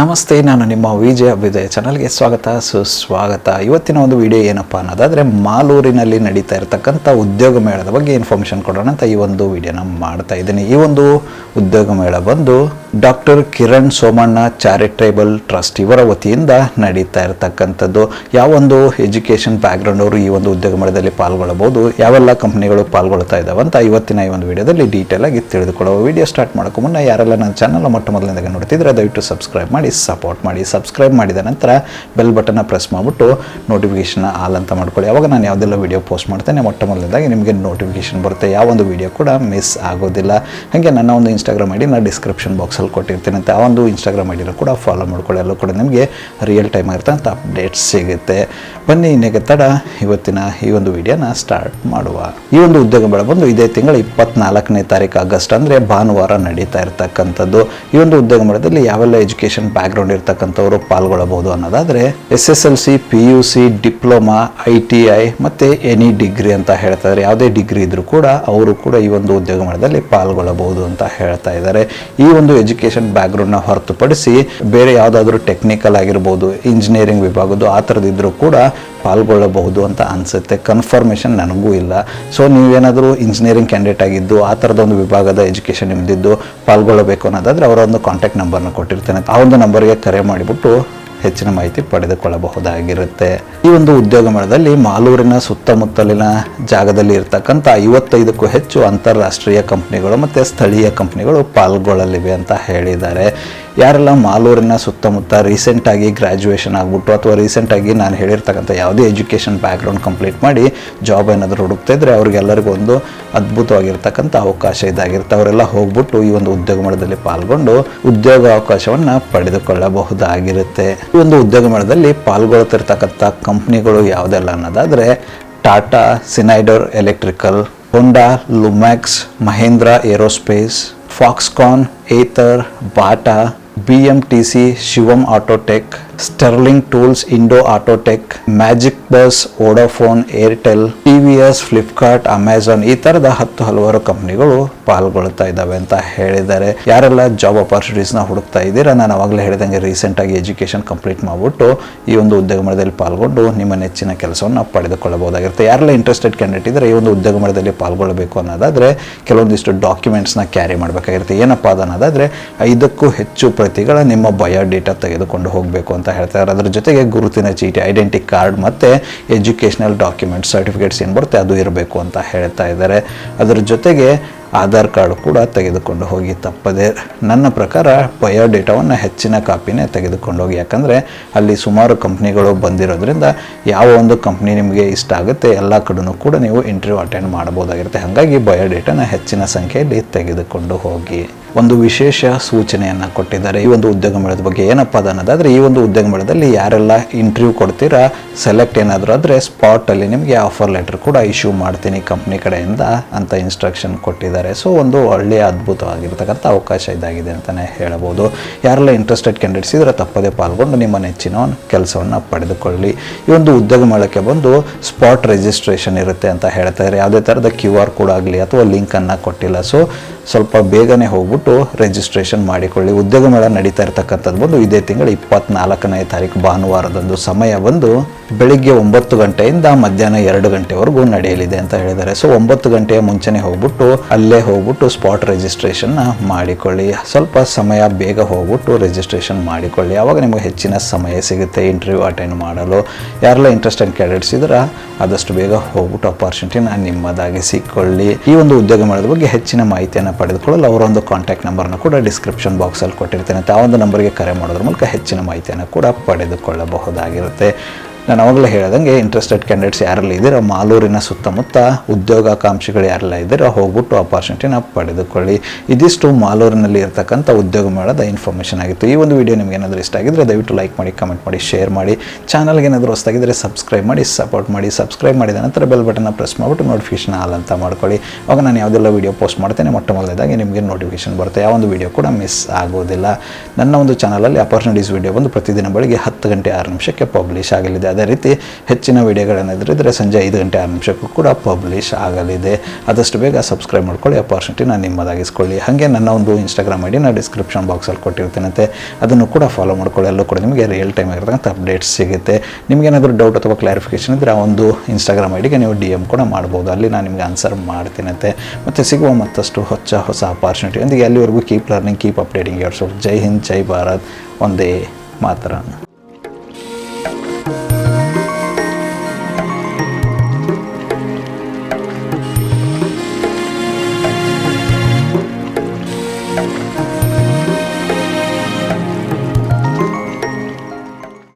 ನಮಸ್ತೆ, ನಾನು ನಿಮ್ಮ ವಿಜಯ ಅಭ್ಯುದಯ ಚಾನಲ್ಗೆ ಸ್ವಾಗತ, ಸುಸ್ವಾಗತ. ಇವತ್ತಿನ ಒಂದು ವಿಡಿಯೋ ಏನಪ್ಪ ಅನ್ನೋದಾದರೆ, ಮಾಲೂರಿನಲ್ಲಿ ನಡೀತಾ ಇರತಕ್ಕಂಥ ಉದ್ಯೋಗ ಮೇಳದ ಬಗ್ಗೆ ಇನ್ಫಾರ್ಮೇಷನ್ ಕೊಡೋಣ ಅಂತ ಈ ಒಂದು ವಿಡಿಯೋನ ಮಾಡ್ತಾ ಇದ್ದೀನಿ. ಈ ಒಂದು ಉದ್ಯೋಗ ಮೇಳ ಬಂದು doctor Kiran Somanna charitable trust ಇವರ ವತಿಯಿಂದ ನಡೀತಾ ಇರತಕ್ಕಂಥದ್ದು. ಯಾವೊಂದು ಎಜುಕೇಷನ್ ಬ್ಯಾಕ್ಗ್ರೌಂಡ್ ಅವರು ಈ ಒಂದು ಉದ್ಯೋಗ ಮೇಳದಲ್ಲಿ ಪಾಲ್ಗೊಳ್ಳಬಹುದು, ಯಾವೆಲ್ಲ ಕಂಪ್ನಿಗಳು ಪಾಲ್ಗೊಳ್ತಾ ಅಂತ ಇವತ್ತಿನ ಈ ಒಂದು ವಿಡಿಯೋದಲ್ಲಿ ಡೀಟೇಲ್ ಆಗಿ ತಿಳಿದುಕೊಳ್ಳುವ ವಿಡಿಯೋ ಸ್ಟಾರ್ಟ್ ಮಾಡೋಕ್ಕೂ ಮುನ್ನ ಯಾರೆಲ್ಲ ನನ್ನ ಚಾನಲ್ ಮೊಟ್ಟ ಮೊದಲಿಂದ ನೋಡ್ತಿದ್ರೆ ದಯವಿಟ್ಟು ಸಬ್ಸ್ಕ್ರೈಬ್ ಮಾಡಿ ಸಪೋರ್ಟ್ ಮಾಡಿ ಸಬ್ಸ್ಕ್ರೈಬ್ ಮಾಡಿದ ನಂತರ ಬೆಲ್ ಬಟನ್ನ ಪ್ರೆಸ್ ಮಾಡಿಬಿಟ್ಟು ನೋಟಿಫಿಕೇಷನ್ ಆಲ್ ಅಂತ ಮಾಡ್ಕೊಳ್ಳಿ. ಅವಾಗ ನಾನು ಯಾವುದೆಲ್ಲ ವಿಡಿಯೋ ಪೋಸ್ಟ್ ಮಾಡ್ತೇನೆ ಮೊಟ್ಟ ಮೊದಲನೇದಾಗಿ ನಿಮಗೆ ನೋಟಿಫಿಕೇಶನ್ ಬರುತ್ತೆ. ಯಾವ ಒಂದು ವಿಡಿಯೋ ಕೂಡ ಮಿಸ್ ಆಗೋದಿಲ್ಲ. ಹಾಗೆ ನನ್ನ ಒಂದು ಇನ್ಸ್ಟಾಗ್ರಾಮ್ ಐಡಿ ನಾನು ಡಿಸ್ಕ್ರಿಪ್ಷನ್ ಬಾಕ್ಸಲ್ಲಿ ಕೊಟ್ಟಿರ್ತೀನಿ ಅಂತ ಆ ಒಂದು ಇನ್ಸ್ಟಾಗ್ರಾಮ್ ಐಡಿನ ಕೂಡ ಫಾಲೋ ಮಾಡ್ಕೊಳ್ಳಿ. ಅಲ್ಲೂ ಕೂಡ ನಿಮಗೆ ರಿಯಲ್ ಟೈಮ್ ಆಗಿರ್ತಂಥ ಅಪ್ಡೇಟ್ಸ್ ಸಿಗುತ್ತೆ. ಬನ್ನಿ, ಇನ್ನೇಗೆ ತಡ. ಇವತ್ತಿನ ಈ ಒಂದು ವಿಡಿಯೋನ ಸ್ಟಾರ್ಟ್ ಮಾಡುವ. ಈ ಒಂದು ಉದ್ಯೋಗ ಬೆಳೆ ಬಂದು ಇದೇ ತಿಂಗಳ ಇಪ್ಪತ್ನಾಲ್ಕನೇ ತಾರೀಕು ಆಗಸ್ಟ್ ಅಂದರೆ ಭಾನುವಾರ ನಡೀತಾ ಇರತಕ್ಕಂಥದ್ದು. ಈ ಒಂದು ಉದ್ಯೋಗ ಮೇಳದಲ್ಲಿ ಯಾವೆಲ್ಲ ಎಜುಕೇಷನ್ ಬ್ಯಾಕ್ಗ್ರೌಂಡ್ ಇರ್ತಕ್ಕಂಥವ್ರು ಪಾಲ್ಗೊಳ್ಳಬಹುದು ಅನ್ನೋದಾದರೆ S S L C P U C diploma I T I ಮತ್ತು ಎನಿ ಡಿಗ್ರಿ ಅಂತ ಹೇಳ್ತಾ ಇದ್ದಾರೆ ಯಾವುದೇ ಡಿಗ್ರಿ ಇದ್ರೂ ಕೂಡ ಅವರು ಕೂಡ ಈ ಒಂದು ಉದ್ಯೋಗ ಮೇಳದಲ್ಲಿ ಪಾಲ್ಗೊಳ್ಳಬಹುದು ಅಂತ ಹೇಳ್ತಾ ಇದ್ದಾರೆ ಈ ಒಂದು ಎಜುಕೇಷನ್ ಬ್ಯಾಕ್ಗ್ರೌಂಡ್ನ ಹೊರತುಪಡಿಸಿ ಬೇರೆ ಯಾವುದಾದ್ರೂ ಟೆಕ್ನಿಕಲ್ ಆಗಿರ್ಬೋದು, ಇಂಜಿನಿಯರಿಂಗ್ ವಿಭಾಗದ್ದು ಆ ಥರದಿದ್ದರೂ ಕೂಡ ಪಾಲ್ಗೊಳ್ಳಬಹುದು ಅಂತ ಅನಿಸುತ್ತೆ. ಕನ್ಫರ್ಮೇಷನ್ ನನಗೂ ಇಲ್ಲ. ಸೊ ನೀವೇನಾದರೂ ಇಂಜಿನಿಯರಿಂಗ್ ಕ್ಯಾಂಡಿಡೇಟ್ ಆಗಿದ್ದು, ಆ ಥರದ ಒಂದು ವಿಭಾಗದ ಎಜುಕೇಷನ್ ನಿಮ್ಮದಿದ್ದು ಪಾಲ್ಗೊಳ್ಳಬೇಕು ಅನ್ನೋದಾದರೆ ಅವರ ಒಂದು ಕಾಂಟ್ಯಾಕ್ಟ್ ನಂಬರ್ನ ಕೊಟ್ಟಿರ್ತೇನೆ. ಆ ಒಂದು ನಂಬರ್ಗೆ ಕರೆ ಮಾಡಿಬಿಟ್ಟು ಹೆಚ್ಚಿನ ಮಾಹಿತಿ ಪಡೆದುಕೊಳ್ಳಬಹುದಾಗಿರುತ್ತೆ. ಈ ಒಂದು ಉದ್ಯೋಗ ಮೇಳದಲ್ಲಿ ಮಾಲೂರಿನ ಸುತ್ತಮುತ್ತಲಿನ ಜಾಗದಲ್ಲಿ ಇರತಕ್ಕಂಥ ಐವತ್ತೈದಕ್ಕೂ ಹೆಚ್ಚು ಅಂತಾರಾಷ್ಟ್ರೀಯ ಕಂಪ್ನಿಗಳು ಮತ್ತು ಸ್ಥಳೀಯ ಕಂಪ್ನಿಗಳು ಪಾಲ್ಗೊಳ್ಳಲಿವೆ ಅಂತ ಹೇಳಿದ್ದಾರೆ. ಯಾರೆಲ್ಲ ಮಾಲೂರಿನ ಸುತ್ತಮುತ್ತ ರೀಸೆಂಟಾಗಿ ಗ್ರ್ಯಾಜುಯೇಷನ್ ಆಗಿಬಿಟ್ಟು ಅಥವಾ ರೀಸೆಂಟಾಗಿ ನಾನು ಹೇಳಿರ್ತಕ್ಕಂಥ ಯಾವುದೇ ಎಜುಕೇಷನ್ ಬ್ಯಾಕ್ಗ್ರೌಂಡ್ ಕಂಪ್ಲೀಟ್ ಮಾಡಿ ಜಾಬ್ ಏನಾದರೂ ಹುಡುಕ್ತಾ ಇದ್ದರೆ ಅವ್ರಿಗೆಲ್ಲರಿಗೂ ಒಂದು ಅದ್ಭುತವಾಗಿರ್ತಕ್ಕಂಥ ಅವಕಾಶ ಇದಾಗಿರುತ್ತೆ. ಅವರೆಲ್ಲ ಹೋಗ್ಬಿಟ್ಟು ಈ ಒಂದು ಉದ್ಯೋಗ ಮೇಳದಲ್ಲಿ ಪಾಲ್ಗೊಂಡು ಉದ್ಯೋಗ ಅವಕಾಶವನ್ನು ಪಡೆದುಕೊಳ್ಳಬಹುದಾಗಿರುತ್ತೆ. ಈ ಒಂದು ಉದ್ಯೋಗ ಮೇಳದಲ್ಲಿ ಪಾಲ್ಗೊಳ್ತಿರ್ತಕ್ಕಂಥ ಕಂಪ್ನಿಗಳು ಯಾವುದೆಲ್ಲ ಅನ್ನೋದಾದರೆ Tata, Schneider electrical, Honda, Lumax, Mahindra aerospace, Foxconn, Ather, Bata B M T C Shivam autotech Sterling tools Indo autotech magic bus Vodafone Airtel T V S Flipkart Amazon ಈ ಥರದ ಹತ್ತು ಹಲವಾರು ಕಂಪ್ನಿಗಳು ಪಾಲ್ಗೊಳ್ತಾ ಇದ್ದಾವೆ ಅಂತ ಹೇಳಿದ್ದಾರೆ. ಯಾರೆಲ್ಲ ಜಾಬ್ ಅಪಾರ್ಚುನಿಟೀಸ್ನ ಹುಡುಕ್ತಾ ಇದ್ದೀರಾ? ನಾನು ಅವಾಗಲೇ ಹೇಳಿದಂಗೆ ರೀಸೆಂಟಾಗಿ ಎಜುಕೇಶನ್ ಕಂಪ್ಲೀಟ್ ಮಾಡಿಬಿಟ್ಟು ಈ ಒಂದು ಉದ್ಯೋಗ ಮೇಳದಲ್ಲಿ ಪಾಲ್ಗೊಂಡು ನಿಮ್ಮ ನೆಚ್ಚಿನ ಕೆಲಸವನ್ನು ಪಡೆದುಕೊಳ್ಳಬಹುದಾಗಿರುತ್ತೆ. ಯಾರೆಲ್ಲ ಇಂಟ್ರೆಸ್ಟೆಡ್ ಕ್ಯಾಂಡಿಡೇಟ್ ಇದ್ದರೆ, ಈ ಒಂದು ಉದ್ಯೋಗ ಮೇಳದಲ್ಲಿ ಪಾಲ್ಗೊಳ್ಳಬೇಕು ಅನ್ನೋದಾದರೆ ಕೆಲವೊಂದಿಷ್ಟು ಡಾಕ್ಯುಮೆಂಟ್ಸ್ನ ಕ್ಯಾರಿ ಮಾಡಬೇಕಾಗಿರುತ್ತೆ. ಏನಪ್ಪ ಅನ್ನೋದಾದರೆ, ಐದಕ್ಕೂ ಹೆಚ್ಚು ಪ್ರತಿಗಳ ನಿಮ್ಮ ಬಯೋಡೇಟಾ ತೆಗೆದುಕೊಂಡು ಹೋಗಬೇಕು ಅಂತ ಹೇಳ್ತಾರೆ ಅದರ ಜೊತೆಗೆ ಗುರುತಿನ ಚೀಟಿ ಐಡೆಂಟಿ ಕಾರ್ಡ್ ಮತ್ತು ಎಜುಕೇಷನಲ್ ಡಾಕ್ಯುಮೆಂಟ್ಸ್ ಸರ್ಟಿಫಿಕೇಟ್ಸ್ ಏನು ಬರುತ್ತೆ ಅದು ಇರಬೇಕು ಅಂತ ಹೇಳ್ತಾ ಇದ್ದಾರೆ. ಅದರ ಜೊತೆಗೆ ಆಧಾರ್ ಕಾರ್ಡ್ ಕೂಡ ತೆಗೆದುಕೊಂಡು ಹೋಗಿ ತಪ್ಪದೆ ನನ್ನ ಪ್ರಕಾರ ಬಯೋಡೇಟಾವನ್ನು ಹೆಚ್ಚಿನ ಕಾಪಿನೇ ತೆಗೆದುಕೊಂಡು ಹೋಗಿ. ಯಾಕಂದರೆ ಅಲ್ಲಿ ಸುಮಾರು ಕಂಪ್ನಿಗಳು ಬಂದಿರೋದ್ರಿಂದ ಯಾವ ಒಂದು ಕಂಪ್ನಿ ನಿಮಗೆ ಇಷ್ಟ ಆಗುತ್ತೆ ಎಲ್ಲ ಕಡೆನೂ ಕೂಡ ನೀವು ಇಂಟರ್ವ್ಯೂ ಅಟೆಂಡ್ ಮಾಡ್ಬೋದಾಗಿರುತ್ತೆ ಹಾಗಾಗಿ ಬಯೋಡೇಟಾನ ಹೆಚ್ಚಿನ ಸಂಖ್ಯೆಯಲ್ಲಿ ತೆಗೆದುಕೊಂಡು ಹೋಗಿ. ಒಂದು ವಿಶೇಷ ಸೂಚನೆಯನ್ನು ಕೊಟ್ಟಿದ್ದಾರೆ. ಈ ಒಂದು ಉದ್ಯೋಗ ಮೇಳದ ಬಗ್ಗೆ ಏನಪ್ಪ ಅನ್ನೋದಾದರೆ, ಈ ಒಂದು ಉದ್ಯೋಗ ಮೇಳದಲ್ಲಿ ಯಾರೆಲ್ಲ ಇಂಟರ್ವ್ಯೂ ಕೊಡ್ತೀರಾ ಸೆಲೆಕ್ಟ್ ಏನಾದರೂ ಆದರೆ ಸ್ಪಾಟಲ್ಲಿ ನಿಮಗೆ ಆಫರ್ ಲೆಟರ್ ಕೂಡ ಇಶ್ಯೂ ಮಾಡ್ತೀನಿ ಕಂಪ್ನಿ ಕಡೆಯಿಂದ ಅಂತ ಇನ್ಸ್ಟ್ರಕ್ಷನ್ ಕೊಟ್ಟಿದ್ದಾರೆ. ಸೊ ಒಂದು ಒಳ್ಳೆಯ ಅದ್ಭುತವಾಗಿರ್ತಕ್ಕಂಥ ಅವಕಾಶ ಇದಾಗಿದೆ ಅಂತಲೇ ಹೇಳಬಹುದು. ಯಾರೆಲ್ಲ ಇಂಟ್ರೆಸ್ಟೆಡ್ ಕ್ಯಾಂಡಿಡೇಟ್ಸ್ ಇದ್ದರೆ ತಪ್ಪದೇ ಪಾಲ್ಗೊಂಡು ನಿಮ್ಮ ನೆಚ್ಚಿನ ಕೆಲಸವನ್ನು ಪಡೆದುಕೊಳ್ಳಿ. ಈ ಒಂದು ಉದ್ಯೋಗ ಮೇಳಕ್ಕೆ ಬಂದು ಸ್ಪಾಟ್ ರಿಜಿಸ್ಟ್ರೇಷನ್ ಇರುತ್ತೆ ಅಂತ ಹೇಳ್ತಾರೆ ಯಾವುದೇ ಥರದ ಕ್ಯೂ ಆರ್ ಕೋಡ್ ಆಗಲಿ ಅಥವಾ ಲಿಂಕನ್ನು ಕೊಟ್ಟಿಲ್ಲ. ಸೊ ಸ್ವಲ್ಪ ಬೇಗನೆ ಹೋಗ್ಬಿಟ್ಟು ರಿಜಿಸ್ಟ್ರೇಷನ್ ಮಾಡಿಕೊಳ್ಳಿ. ಉದ್ಯೋಗ ಮೇಳ ನಡೀತಾ ಇರ್ತಕ್ಕಂಥದ್ದು ಬಂದು ಇದೇ ತಿಂಗಳ ಇಪ್ಪತ್ನಾಲ್ಕನೇ ತಾರೀಕು ಭಾನುವಾರದಂದು ಸಮಯ ಬಂದು ಬೆಳಿಗ್ಗೆ ಒಂಬತ್ತು ಗಂಟೆಯಿಂದ ಮಧ್ಯಾಹ್ನ ಎರಡು ಗಂಟೆವರೆಗೂ ನಡೆಯಲಿದೆ ಅಂತ ಹೇಳಿದ್ದಾರೆ. ಸೊ ಒಂಬತ್ತು ಗಂಟೆಯ ಮುಂಚೆನೆ ಹೋಗ್ಬಿಟ್ಟು ಅಲ್ಲೇ ಹೋಗ್ಬಿಟ್ಟು ಸ್ಪಾಟ್ ರಿಜಿಸ್ಟ್ರೇಷನ್ನ ಮಾಡಿಕೊಳ್ಳಿ. ಸ್ವಲ್ಪ ಸಮಯ ಬೇಗ ಹೋಗ್ಬಿಟ್ಟು ರಿಜಿಸ್ಟ್ರೇಷನ್ ಮಾಡಿಕೊಳ್ಳಿ. ಆವಾಗ ನಿಮಗೆ ಹೆಚ್ಚಿನ ಸಮಯ ಸಿಗುತ್ತೆ ಇಂಟರ್ವ್ಯೂ ಅಟೆಂಡ್ ಮಾಡಲು. ಯಾರೆಲ್ಲ ಇಂಟ್ರೆಸ್ಟೆಡ್ ಕ್ಯಾಡೆಟ್ಸ್ ಇದ್ರೆ ಆದಷ್ಟು ಬೇಗ ಹೋಗ್ಬಿಟ್ಟು ಅಪಾರ್ಚುನಿಟಿನ ನಿಮ್ಮದಾಗಿ ಸಿಕ್ಕೊಳ್ಳಿ. ಈ ಒಂದು ಉದ್ಯೋಗ ಮಾಡೋದ್ರ ಬಗ್ಗೆ ಹೆಚ್ಚಿನ ಮಾಹಿತಿಯನ್ನು ಪಡೆದುಕೊಳ್ಳಲು ಅವರ ಒಂದು ಕಾಂಟ್ಯಾಕ್ಟ್ ನಂಬರ್ನ ಕೂಡ ಡಿಸ್ಕ್ರಿಪ್ಷನ್ ಬಾಕ್ಸಲ್ಲಿ ಕೊಟ್ಟಿರ್ತೇನೆ. ಆ ಒಂದು ನಂಬರ್ಗೆ ಕರೆ ಮಾಡೋದ್ರ ಮೂಲಕ ಹೆಚ್ಚಿನ ಮಾಹಿತಿಯನ್ನು ಕೂಡ ಪಡೆದುಕೊಳ್ಳಬಹುದಾಗಿರುತ್ತೆ. ನಾನು ಅವಾಗಲೇ ಹೇಳ್ದಂಗೆ ಇಂಟ್ರೆಸ್ಟೆಡ್ ಕ್ಯಾಂಡಿಡೇಟ್ಸ್ ಯಾರೆಲ್ಲ ಇದ್ದೀರೋ, ಮಾಲೂರಿನ ಸುತ್ತಮುತ್ತ ಉದ್ಯೋಗಾಕಾಂಕ್ಷಿಗಳು ಯಾರೆಲ್ಲ ಇದ್ದೀರೋ, ಹೋಗ್ಬಿಟ್ಟು ಅಪಾರ್ಚುನಿಟಿನ ಪಡೆದುಕೊಳ್ಳಿ. ಇದಿಷ್ಟು ಮಾಲೂರಿನಲ್ಲಿ ಇರ್ತಕ್ಕಂಥ ಉದ್ಯೋಗ ಮೇಳದ ಇನ್ಫಾರ್ಮೇಷನ್ ಆಗಿತ್ತು. ಈ ಒಂದು ವಿಡಿಯೋ ನಿಮ್ಗೆ ಏನಾದರೂ ಇಷ್ಟ ಆಗಿದ್ರೆ ದಯವಿಟ್ಟು ಲೈಕ್ ಮಾಡಿ ಕಮೆಂಟ್ ಮಾಡಿ ಶೇರ್ ಮಾಡಿ. ಚಾನಲ್ಗೆ ಏನಾದರೂ ಹೊಸದಾಗಿದ್ದರೆ ಸಬ್ಸ್ಕ್ರೈಬ್ ಮಾಡಿ ಸಪೋರ್ಟ್ ಮಾಡಿ. ಸಬ್ಸ್ಕ್ರೈಬ್ ಮಾಡಿದ ನಂತರ ಬೆಲ್ ಬಟನ್ನ ಪ್ರೆಸ್ ಮಾಡಿಬಿಟ್ಟು ನೋಟಿಫಿಕೇಶನ್ ಆಲ್ ಅಂತ ಮಾಡ್ಕೊಳ್ಳಿ. ಅವಾಗ ನಾನು ಯಾವುದೆಲ್ಲ ವಿಡಿಯೋ ಪೋಸ್ಟ್ ಮಾಡ್ತೇನೆ, ಮೊಟ್ಟ ಮೊದಲೇದಾಗಿ ನಿಮಗೆ ನೋಟಿಫಿಕೇಶನ್ ಬರುತ್ತೆ. ಯಾವ ಒಂದು ವಿಡಿಯೋ ಕೂಡ ಮಿಸ್ ಆಗೋದಿಲ್ಲ. ನನ್ನ ಒಂದು ಚಾನಲಲ್ಲಿ ಅಪರ್ಚುನಿಟೀಸ್ ವಿಡಿಯೋ ಬಂದು ಪ್ರತಿದಿನ ಬೆಳಗ್ಗೆ ಹತ್ತು ಗಂಟೆ ಆರು ನಿಮಿಷಕ್ಕೆ ಪಬ್ಲಿಷ್ ಆಗಲಿದೆ. ಅದೇ ರೀತಿ ಹೆಚ್ಚಿನ ವಿಡಿಯೋಗಳೇನಾದರೂ ಸಂಜೆ ಐದು ಗಂಟೆ ಆರು ನಿಮಿಷಕ್ಕೂ ಕೂಡ ಪಬ್ಲಿಷ್ ಆಗಲಿದೆ. ಆದಷ್ಟು ಬೇಗ ಸಬ್ಸ್ಕ್ರೈಬ್ ಮಾಡ್ಕೊಳ್ಳಿ ಅಪಾರ್ಚುನಿಟಿನ ನಿಮ್ಮದಾಗಿಸ್ಕೊಳ್ಳಿ. ಹಾಗೆ ನನ್ನ ಒಂದು ಇನ್ಸ್ಟಾಗ್ರಾಮ್ ಐಡಿ ನಾನು ಡಿಸ್ಕ್ರಿಪ್ಷನ್ ಬಾಕ್ಸಲ್ಲಿ ಕೊಟ್ಟಿರ್ತೀನಂತೆ. ಅದನ್ನು ಕೂಡ ಫಾಲೋ ಮಾಡ್ಕೊಳ್ಳಿ. ಎಲ್ಲೂ ಕೂಡ ನಿಮಗೆ ರಿಯಲ್ ಟೈಮ್ ಆಗಿರ್ತಕ್ಕಂಥ ಅಪ್ಡೇಟ್ಸ್ ಸಿಗುತ್ತೆ. ನಿಮಗೇನಾದರೂ ಡೌಟ್ ಅಥವಾ ಕ್ಲಾರಿಫಿಕೇಷನ್ ಇದ್ದರೆ ಆ ಒಂದು ಇನ್ಸ್ಟಾಗ್ರಾಮ್ ಐಡಿಗೆ ನೀವು ಡಿ ಎಂ ಕೂಡ ಮಾಡ್ಬೋದು. ಅಲ್ಲಿ ನಾನು ನಿಮಗೆ ಆನ್ಸರ್ ಮಾಡ್ತೀನಂತೆ. ಮತ್ತು ಸಿಗುವ ಮತ್ತಷ್ಟು ಹೊಚ್ಚ ಹೊಸ ಅಪಾರ್ಚುನಿಟಿ ಅಲ್ಲಿವರೆಗೂ keep learning keep updating your ಜೈ ಹಿಂದ್, ಜೈ ಭಾರತ್. ಒಂದೇ ಮಾತ್ರ